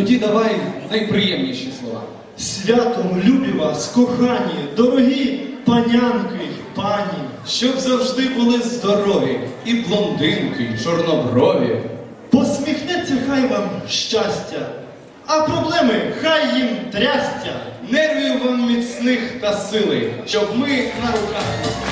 тоді давай найприємніші слова. Святом любі вас, кохані, дорогі панянки й пані. Щоб завжди були здорові, і блондинки, і чорноброві. Посміхнеться хай вам щастя, а проблеми хай їм трястя. Нервів вам міцних та сили, щоб ми на руках.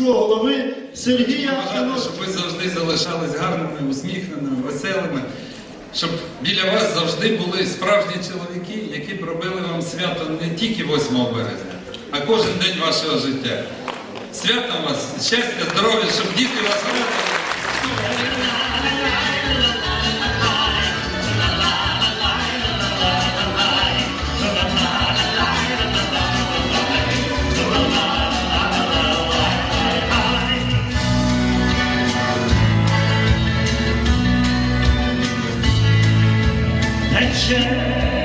Міського голови Сергія Бажати, щоб ви завжди залишались гарними, усміхненими, веселими, щоб біля вас завжди були справжні чоловіки, які б робили вам свято не тільки 8 березня, а кожен день вашого життя. Свято вас, щастя, здоров'я, щоб діти вас радували. Sẽ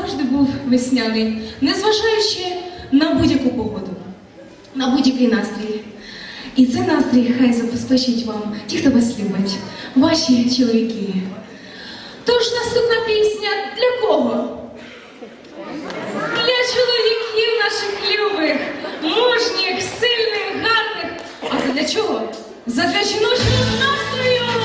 завжди був весняний, незважаючи на будь-яку погоду, на будь-який настрій. І цей настрій хай забезпечить вам ті, хто вас любить, ваші чоловіки. Тож наступна пісня для кого? Для чоловіків наших любих, мужніх, сильних, гарних. А задля чого? Задля жіночого настрою!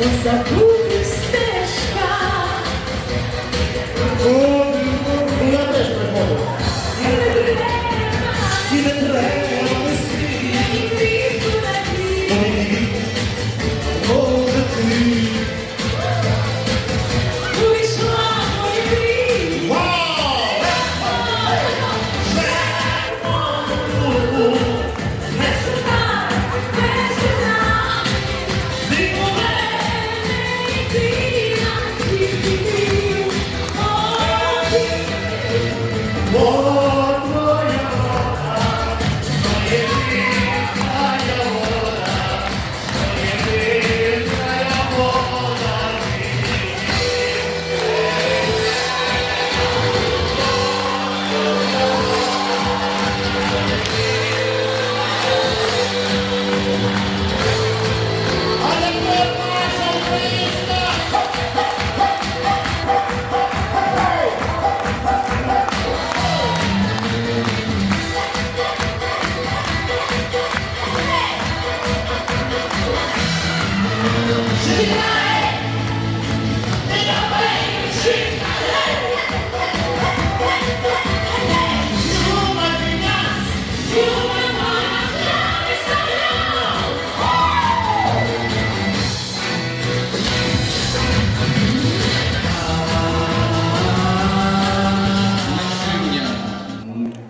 Забути стежка.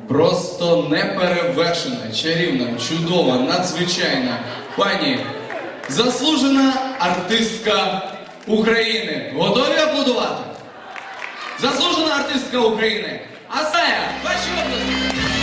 Просто неперевершена, чарівна, чудова, надзвичайна. Пані, заслужена артистка України. Готові аплодувати? Заслужена артистка України. Асая, ваші області.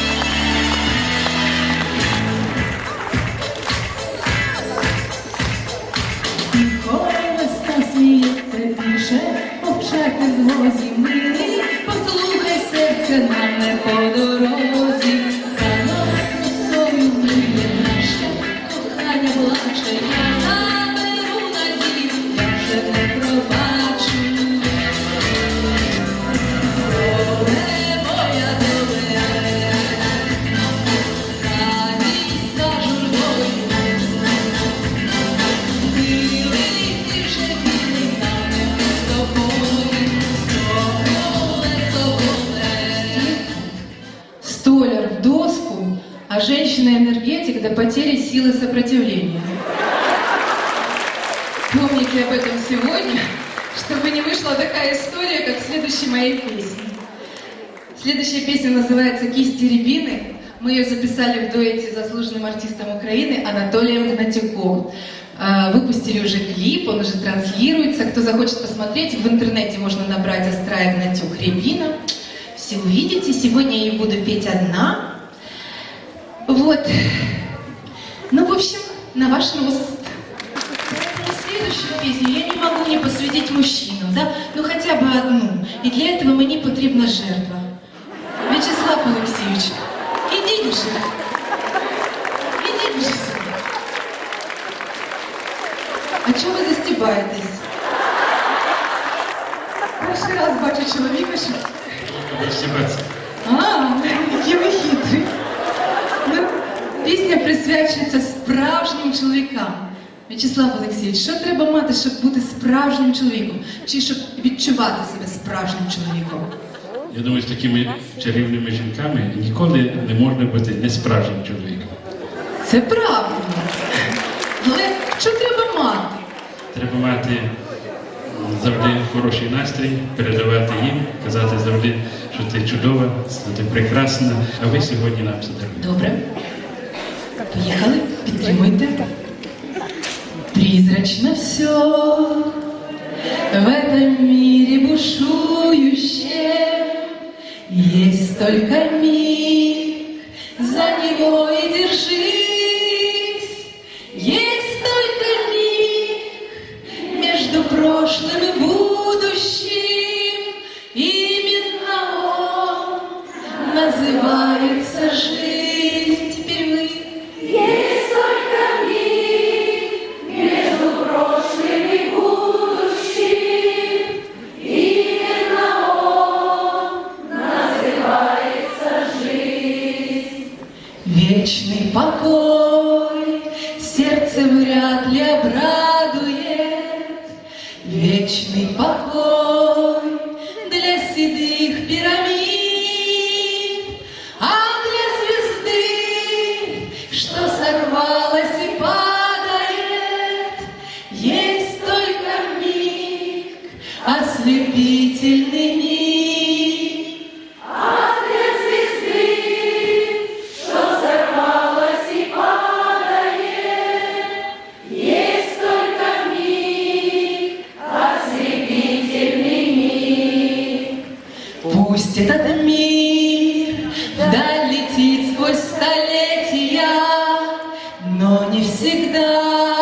А женщина-энергетик до потери силы сопротивления. Помните об этом сегодня, чтобы не вышла такая история, как в следующей моей песне. Следующая песня называется «Кисти рябины». Мы ее записали в дуэте с заслуженным артистом Украины Анатолием Гнатюком. А, Выпустили уже клип, он уже транслируется. Кто захочет посмотреть, в интернете можно набрать «Астрая Гнатюк Рябина». Все увидите. Сегодня я буду петь одна. Вот. Ну, в общем, на ваш нос. Поэтому Следующую песню я не могу не посвятить мужчинам, да? Ну хотя бы одну. И для этого мені потрібна жертва. Вячеслав Олексійович, ідіть вже. Ідіть вже сюди. А чого ви застібаєтесь? Перший раз бачу чоловіка, що а, Присвячується справжнім чоловікам. В'ячеслав Олексійович, що треба мати, щоб бути справжнім чоловіком? Чи щоб відчувати себе справжнім чоловіком? Я думаю, з такими чарівними жінками ніколи не можна бути несправжнім чоловіком. Це правда. Але що треба мати? Треба мати завжди хороший настрій, передавати їм, казати завжди, що ти чудова, що ти прекрасна, а ви сьогодні нам це даруєте. Добре. Поїхали, підтримуйте. Призрачно все в этом мире бушующем. Есть только миг, за него и держись. Есть только миг между прошлым и будущим. Именно он называется жизнь. But всегда